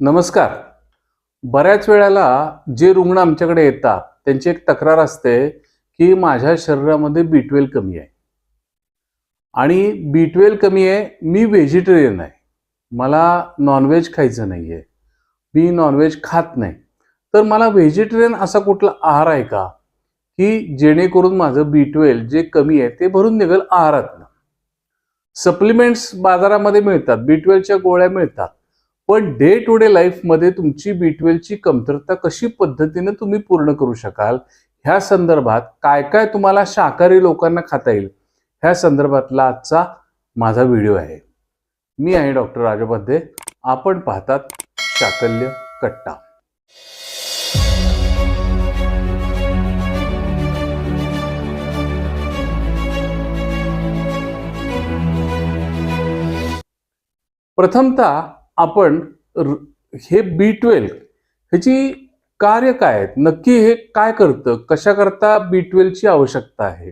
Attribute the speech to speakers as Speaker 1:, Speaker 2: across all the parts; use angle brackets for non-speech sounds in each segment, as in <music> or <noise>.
Speaker 1: नमस्कार. बऱ्याच वेळेला जे रुग्ण आमच्याकडे येतात त्यांची एक तक्रार असते की माझ्या शरीरामध्ये बी ट्वेल्व कमी आहे. आणि बी ट्वेल्व कमी आहे मी व्हेजिटेरियन आहे. मला नॉनव्हेज खायचं नाही आहे मी नॉनव्हेज खात नाही. तर मला व्हेजिटेरियन असा कुठला आहार आहे का? की जेणेकरून माझं बी ट्वेल्व जे कमी आहे ते भरून निघेल आहारातनं. सप्लिमेंट्स बाजारामध्ये मिळतात बी ट्वेल्वच्या गोळ्या मिळतात. पण डे टू डे लाईफमध्ये तुमची बी ट्वेल्वची कमतरता कशी पद्धतीने तुम्ही पूर्ण करू शकाल? ह्या संदर्भात काय काय तुम्हाला शाकाहारी लोकांना खाता येईल? ह्या संदर्भातला आजचा माझा व्हिडिओ आहे. मी आहे डॉक्टर राजोपाध्ये. आपण पाहतात शाकल्य कट्टा. प्रथमतः आपण हे बी ट्वेल्व ह्याची कार्य काय आहेत? नक्की हे काय करतं? कशाकरता बी ट्वेल्वची आवश्यकता आहे?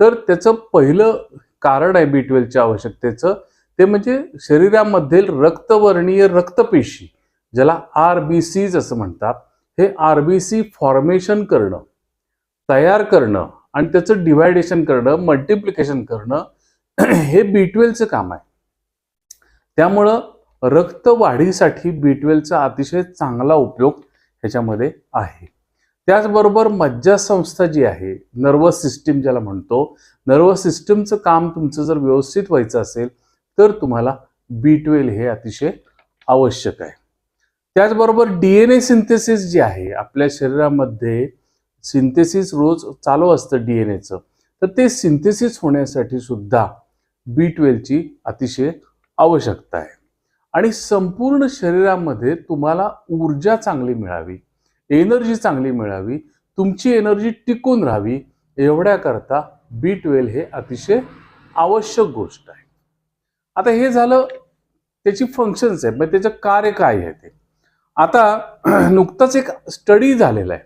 Speaker 1: तर त्याचं पहिलं कारण आहे बी ट्वेल्वच्या आवश्यकतेचं. ते म्हणजे शरीरामधील रक्तवर्णीय रक्तपेशी ज्याला आर बी सीज असं म्हणतात हे आर बी सी फॉर्मेशन करणं तयार करणं आणि त्याचं डिव्हायडेशन करणं मल्टिप्लिकेशन करणं हे बी ट्वेल्वचं काम आहे. त्यामुळं रक्त वाढीसाठी बी ट्वेल्वचा अतिशय चांगला उपयोग ह्याच्यामध्ये आहे. त्याचबरोबर मज्जासंस्था जी आहे नर्वस सिस्टीम ज्याला म्हणतो नर्वस सिस्टीमचं काम तुमचं जर व्यवस्थित व्हायचं असेल तर तुम्हाला बी ट्वेल्व हे अतिशय आवश्यक आहे. त्याचबरोबर डी एन ए सिंथेसिस जी आहे आपल्या शरीरामध्ये सिंथेसिस रोज चालू असतं डी एन एचं तर ते सिंथेसिस होण्यासाठी सुद्धा बी ट्वेल्वची अतिशय आवश्यकता आहे. आणि संपूर्ण शरीरामध्ये तुम्हाला ऊर्जा चांगली मिळावी एनर्जी चांगली मिळावी तुमची एनर्जी टिकून राहावी एवढ्याकरता बी ट्वेल हे अतिशय आवश्यक गोष्ट आहे. आता हे झालं त्याची फंक्शन्स आहेत म्हणजे त्याचं कार्य काय आहे ते? आता <clears throat> नुकताच एक स्टडी झालेला आहे.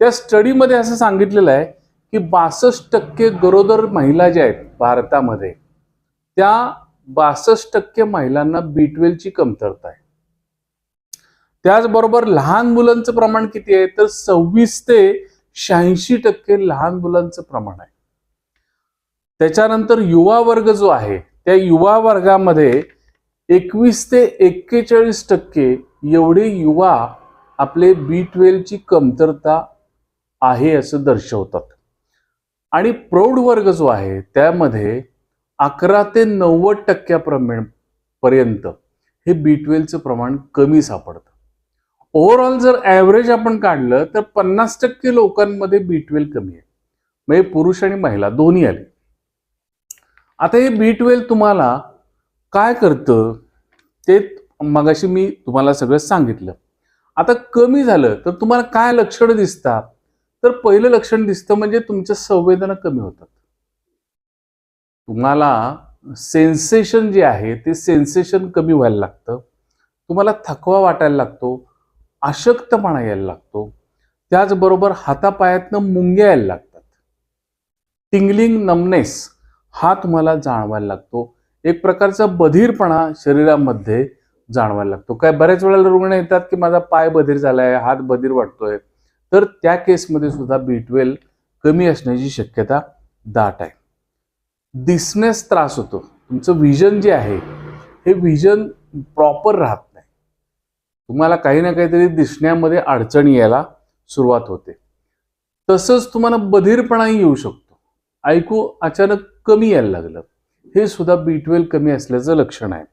Speaker 1: त्या स्टडीमध्ये असं सांगितलेलं आहे की बासष्ट टक्के गरोदर महिला ज्या आहेत भारतामध्ये त्या बासष्ट टक्के महिलांना बी ट्वेल्वची कमतरता आहे. त्याचबरोबर लहान मुलांचं प्रमाण किती आहे? तर सव्वीस ते शहाऐंशी टक्के लहान मुलांचं प्रमाण आहे. त्याच्यानंतर युवा वर्ग जो आहे त्या युवा वर्गामध्ये एकवीस ते एक्केचाळीस टक्के एवढे युवा आपले बी ट्वेल्वची कमतरता आहे असं दर्शवतात. आणि प्रौढ वर्ग जो आहे त्यामध्ये अकरा ते नव्वद टक्क्याप्रमाण पर्यंत हे बी ट्वेल्वचं प्रमाण कमी सापडतं. ओव्हरऑल जर ॲव्हरेज आपण काढलं तर पन्नास टक्के लोकांमध्ये बी ट्वेल्व कमी आहे. म्हणजे पुरुष आणि महिला दोन्ही आले. आता हे बी ट्वेल्व तुम्हाला काय करतं? ते मगाशी मी तुम्हाला सगळं सांगितलं. आता कमी झालं तर तुम्हाला काय लक्षणं दिसतात? तर पहिलं लक्षण दिसतं म्हणजे तुमच्या संवेदना कमी होतात. तुम्हाला सेन्सेशन जे आहे ते सेन्सेशन कमी व्हायला लागतं. तुम्हाला थकवा वाटायला लागतो अशक्तपणा यायला लागतो. त्याचबरोबर हातापायातनं मुंग्या यायला लागतात. टिंगलिंग नमनेस हा तुम्हाला जाणवायला लागतो. एक प्रकारचा बधीरपणा शरीरामध्ये जाणवायला लागतो. काय बऱ्याच वेळेला रुग्ण येतात की माझा पाय बधीर झालाय हात बधीर वाटतोय. तर त्या केसमध्ये सुद्धा बी ट्वेल्व कमी असण्याची शक्यता दाट आहे. दिसण्यास त्रास होतो. तुमचं व्हिजन जे आहे हे व्हिजन प्रॉपर राहत नाही. तुम्हाला काही ना काहीतरी दिसण्यामध्ये अडचणी यायला सुरुवात होते. तसंच तुम्हाला बधीरपणाही येऊ शकतो. ऐकू अचानक कमी यायला लागलं. हे सुद्धा बी ट्वेल्व कमी असल्याचं लक्षण आहे.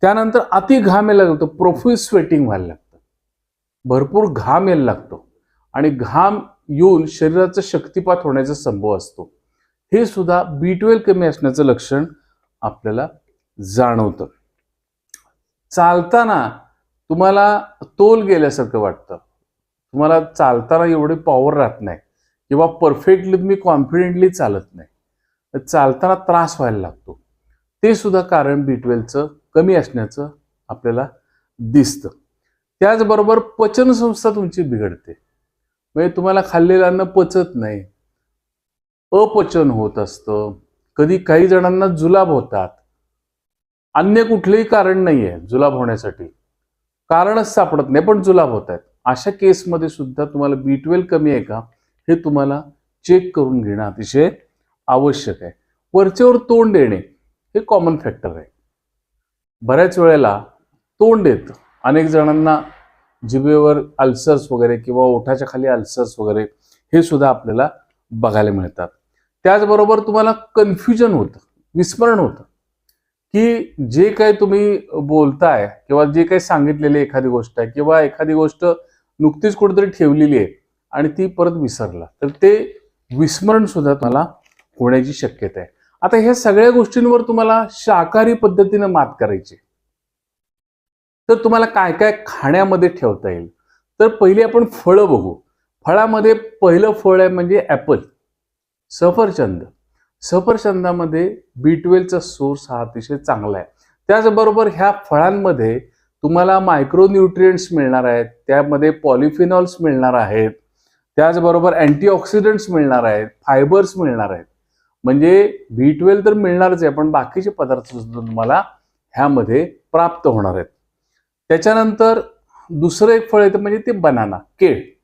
Speaker 1: त्यानंतर अति घाम यायला लागतो. प्रोफ्यूज स्वेटिंग व्हायला लागतं. भरपूर घाम यायला लागतो. आणि घाम येऊन शरीराचा शक्तिपात होण्याचा संभव असतो. हे सुद्धा बी ट्वेल्व कमी असण्याचं लक्षण आपल्याला जाणवतं. चालताना तुम्हाला तोल गेल्यासारखं वाटतं. तुम्हाला चालताना एवढी पॉवर राहत नाही. किंवा परफेक्टली तुम्ही कॉन्फिडेंटली चालत नाही. चालताना त्रास व्हायला लागतो. ते सुद्धा कारण बी ट्वेल्वचं कमी असण्याचं आपल्याला दिसतं. त्याचबरोबर पचनसंस्था तुमची बिघडते. म्हणजे तुम्हाला खाल्लेलं अन्न पचत नाही. अपचन होत असतं. कधी काही जणांना जुलाब होतात. अन्य कुठलेही कारण नाही आहे जुलाब होण्यासाठी. कारणच सापडत नाही पण जुलाब होत आहेत. अशा केसमध्ये सुद्धा तुम्हाला बी ट्वेल्व कमी आहे का? हे तुम्हाला चेक करून घेणं अतिशय आवश्यक आहे. वरचेवर तोंड देणे हे कॉमन फॅक्टर आहे. बऱ्याच वेळेला तोंड येतं अनेक जणांना जिभेवर अल्सर्स वगैरे किंवा ओठाच्या खाली अल्सर्स वगैरे हे सुद्धा आपल्याला बघायला मिळतात. त्याचबरोबर तुम्हाला कन्फ्युजन होतं विस्मरण होतं. की जे काही तुम्ही बोलताय किंवा जे काही सांगितलेली एखादी गोष्ट आहे किंवा एखादी गोष्ट नुकतीच कुठेतरी ठेवलेली आहे आणि ती परत विसरला तर ते विस्मरण सुद्धा तुम्हाला होण्याची शक्यता आहे. आता ह्या सगळ्या गोष्टींवर तुम्हाला शाकाहारी पद्धतीनं मात करायची तर तुम्हाला काय काय खाण्यामध्ये ठेवता येईल? तर पहिली आपण फळं बघू. फळामध्ये पहिलं फळ आहे म्हणजे ॲपल. सफरचंद. सफरचंदामध्ये बी ट्वेल्वचा सोर्स हा अतिशय चांगला आहे. त्याचबरोबर ह्या फळांमध्ये तुम्हाला मायक्रोन्यूट्रियंट्स मिळणार आहेत. त्यामध्ये पॉलिफिनॉल्स मिळणार आहेत. त्याचबरोबर अँटीऑक्सिडंट्स मिळणार आहेत. फायबर्स मिळणार आहेत. म्हणजे बी ट्वेल्व तर मिळणारच आहे पण बाकीचे पदार्थ सुद्धा तुम्हाला ह्यामध्ये प्राप्त होणार आहेत. त्याच्यानंतर दुसरं एक फळ येतं म्हणजे ते बनाना केळ.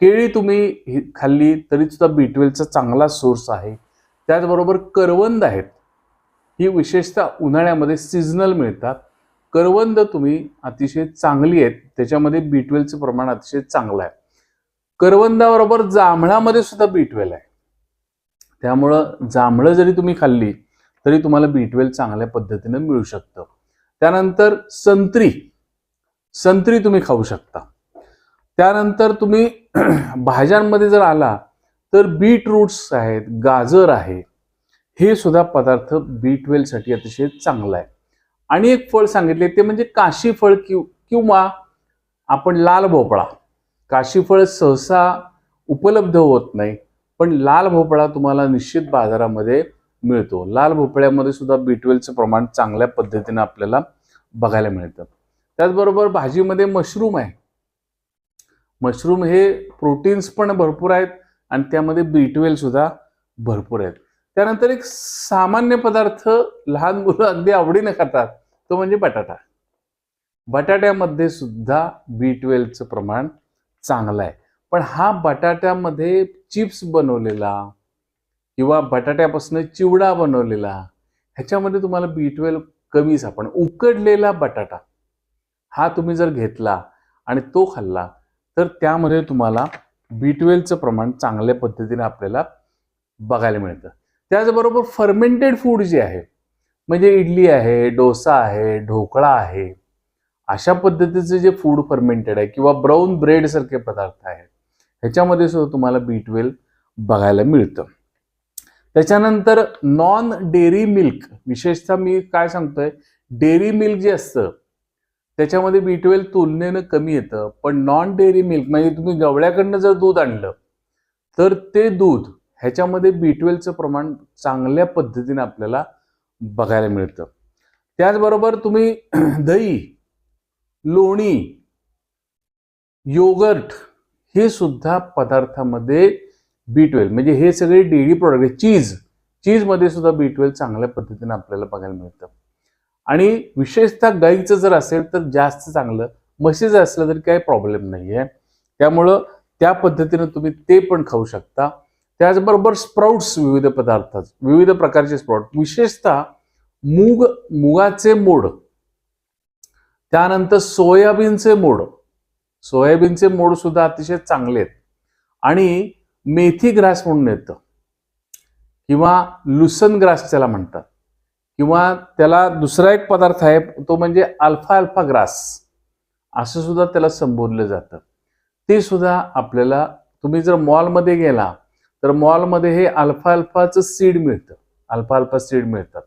Speaker 1: केळी तुम्ही ही खाल्ली तरी सुद्धा बी ट्वेल्वचा चांगला सोर्स आहे. त्याचबरोबर करवंद आहेत. ही विशेषतः उन्हाळ्यामध्ये सिजनल मिळतात. करवंद तुम्ही अतिशय चांगली आहेत. त्याच्यामध्ये बी ट्वेल्वचं प्रमाण अतिशय चांगलं आहे. करवंदाबरोबर जांभळामध्ये सुद्धा बी ट्वेल्व आहे. त्यामुळं जांभळं जरी तुम्ही खाल्ली तरी तुम्हाला बी ट्वेल्व चांगल्या पद्धतीनं मिळू शकतं. त्यानंतर संत्री. संत्री तुम्ही खाऊ शकता. त्यानंतर तुम्ही <clears throat> भाज्यांमध्ये जर आला तर बीट रूट्स आहेत गाजर आहे हे सुद्धा पदार्थ बी ट्वेल्वसाठी अतिशय चांगला आहे. आणि एक फळ सांगितले ते म्हणजे काशी फळ किव किंवा आपण लाल भोपळा. काशी फळ सहसा उपलब्ध होत नाही पण लाल भोपळा तुम्हाला निश्चित बाजारामध्ये मिळतो. लाल भोपळ्यामध्ये सुद्धा बी ट्वेल्वचं प्रमाण चांगल्या पद्धतीनं आपल्याला बघायला मिळतं. त्याचबरोबर भाजीमध्ये मशरूम आहे. मशरूम हे प्रोटीन्स पण भरपूर आहेत आणि त्यामध्ये बी ट्वेल्व सुद्धा भरपूर आहेत. त्यानंतर एक सामान्य पदार्थ लहान मुलं अगदी आवडीने खातात तो म्हणजे बटाटा. बटाट्यामध्ये सुद्धा बी ट्वेल्वचं प्रमाण चांगलं आहे. पण हा बटाट्यामध्ये चिप्स बनवलेला किंवा बटाट्यापासून चिवडा बनवलेला ह्याच्यामध्ये तुम्हाला बी ट्वेल्व कमी सापड उकडलेला बटाटा हा तुम्ही जर घेतला आणि तो खाल्ला तर त्यामध्ये तुम्हाला बी ट्वेल्वचं प्रमाण चांगल्या पद्धतीने आपल्याला बघायला मिळतं. त्याचबरोबर फर्मेंटेड फूड जे आहे म्हणजे इडली आहे डोसा आहे ढोकळा आहे अशा पद्धतीचे जे फूड फर्मेंटेड आहे किंवा ब्राऊन ब्रेड सारखे पदार्थ आहेत ह्याच्यामध्ये सुद्धा तुम्हाला बी ट्वेल्व बघायला मिळतं. त्याच्यानंतर नॉन डेअरी मिल्क विशेषतः मी काय सांगतोय डेअरी मिल्क जे असतं त्याच्यामध्ये बी ट्वेल्व तुलनेनं कमी येतं. पण नॉन डेअरी मिल्क म्हणजे तुम्ही गवळ्याकडनं जर दूध आणलं तर ते दूध ह्याच्यामध्ये बी ट्वेल्वचं प्रमाण चांगल्या पद्धतीने आपल्याला बघायला मिळतं. त्याचबरोबर तुम्ही <clears throat> दही लोणी योगर्ट हे सुद्धा पदार्थामध्ये बी ट्वेल्व म्हणजे हे सगळे डेअरी प्रोडक्ट चीज चीजमध्ये सुद्धा बी ट्वेल्व चांगल्या पद्धतीने आपल्याला बघायला मिळतं. आणि विशेषतः गाईचं जर असेल तर जास्त चांगलं म्हशीचं असलं तरी काही प्रॉब्लेम नाही आहे त्यामुळं त्या पद्धतीनं तुम्ही ते पण खाऊ शकता. त्याचबरोबर स्प्राउट्स विविध पदार्थ विविध प्रकारचे स्प्राउट विशेषतः मूग मुगाचे मोड. त्यानंतर सोयाबीनचे मोड. सोयाबीनचे मोड सुद्धा अतिशय चांगले आहेत. आणि मेथी ग्रास म्हणून येतं. किंवा लुसन ग्रास त्याला म्हणतात. किंवा त्याला दुसरा एक पदार्थ आहे तो म्हणजे अल्फा अल्फा ग्रास. असं सुद्धा त्याला संबोधलं जातं. ते सुद्धा आपल्याला तुम्ही जर मॉलमध्ये गेला तर मॉलमध्ये हे अल्फा अल्फाचं सीड मिळतं. अल्फा अल्फा सीड मिळतात.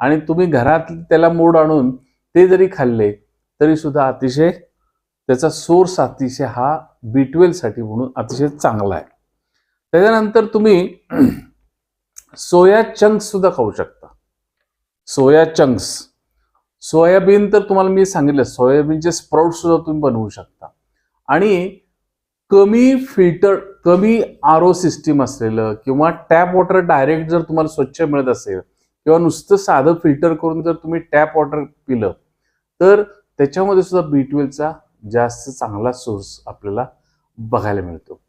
Speaker 1: आणि तुम्ही घरात त्याला मोड आणून ते जरी खाल्ले तरी सुद्धा अतिशय त्याचा सोर्स अतिशय हा बी ट्वेल्वसाठी म्हणून अतिशय चांगला आहे. त्याच्यानंतर तुम्ही <clears throat> सोया चंक्स सुद्धा खाऊ शकता. Soya chunks. सोयाबीन तर तुम्हाला मी सांगितलं सोयाबीनचे स्प्राउट सुद्धा तुम्ही बनवू शकता. आणि कमी फिल्टर कमी आर ओ सिस्टीम असलेलं किंवा टॅप वॉटर डायरेक्ट जर तुम्हाला स्वच्छ मिळत असेल किंवा नुसतं साधं फिल्टर करून जर तुम्ही टॅप वॉटर पिलं तर त्याच्यामध्ये सुद्धा बी ट्वेल्वचा जास्त चांगला सोर्स आपल्याला बघायला मिळतो.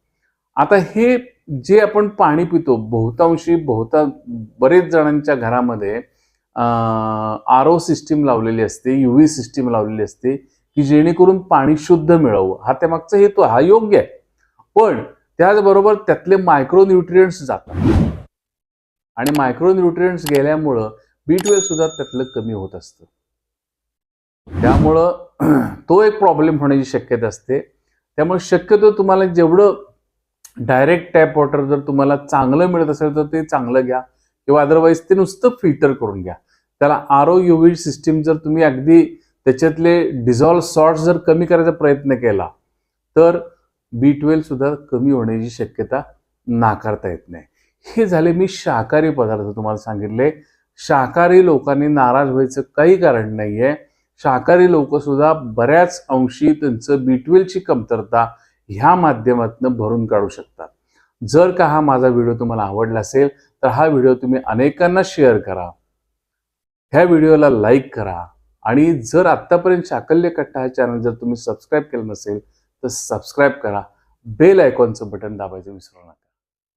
Speaker 1: आता हे जे आपण पाणी पितो बहुतांशी बहुता बरेच जणांच्या घरामध्ये आर ओ सिस्टीम लावलेली असते यू व्ही सिस्टीम लावलेली असते की जेणेकरून पाणी शुद्ध मिळावं. हा त्यामागचा हेतू हा योग्य आहे. पण त्याचबरोबर त्यातले मायक्रोन्युट्रियंट्स जातात. आणि मायक्रोन्युट्रियंट्स गेल्यामुळं बी ट्वेल्व सुद्धा त्यातलं कमी होत असतं. त्यामुळं <clears throat> तो एक प्रॉब्लेम होण्याची शक्यता असते. त्यामुळे शक्यतो तुम्हाला जेवढं डायरेक्ट टॅप वॉटर जर तुम्हाला चांगलं मिळत असेल तर ते चांगलं घ्या. किंवा अदरवाईज ते नुसतं फिल्टर करून घ्या. त्याला आर ओ यू सिस्टीम जर तुम्ही अगदी त्याच्यातले डिझॉल्व सॉल्ट जर कमी करायचा प्रयत्न केला तर बी ट्वेल्व सुद्धा कमी होण्याची शक्यता नाकारता येत नाही. हे झाले मी शाकाहारी पदार्थ तुम्हाला सांगितले. शाकाहारी लोकांनी नाराज व्हायचं काही कारण नाही आहे शाकाहारी लोक सुद्धा बऱ्याच अंशी त्यांचं बी ट्वेल्वची कमतरता ह्या माध्यमातून भरून काढू शकतात. जर का हा माझा व्हिडिओ तुम्हाला आवडला असेल तर हा व्हिडिओ तुम्ही अनेकांना शेअर करा. ह्या व्हिडिओला लाईक करा. आणि जर आत्तापर्यंत शाकल्य कट्टा हा चॅनल जर तुम्ही सबस्क्राईब केलं नसेल तर सबस्क्राईब करा. बेल आयकॉनचं बटन दाबायचं विसरू नका.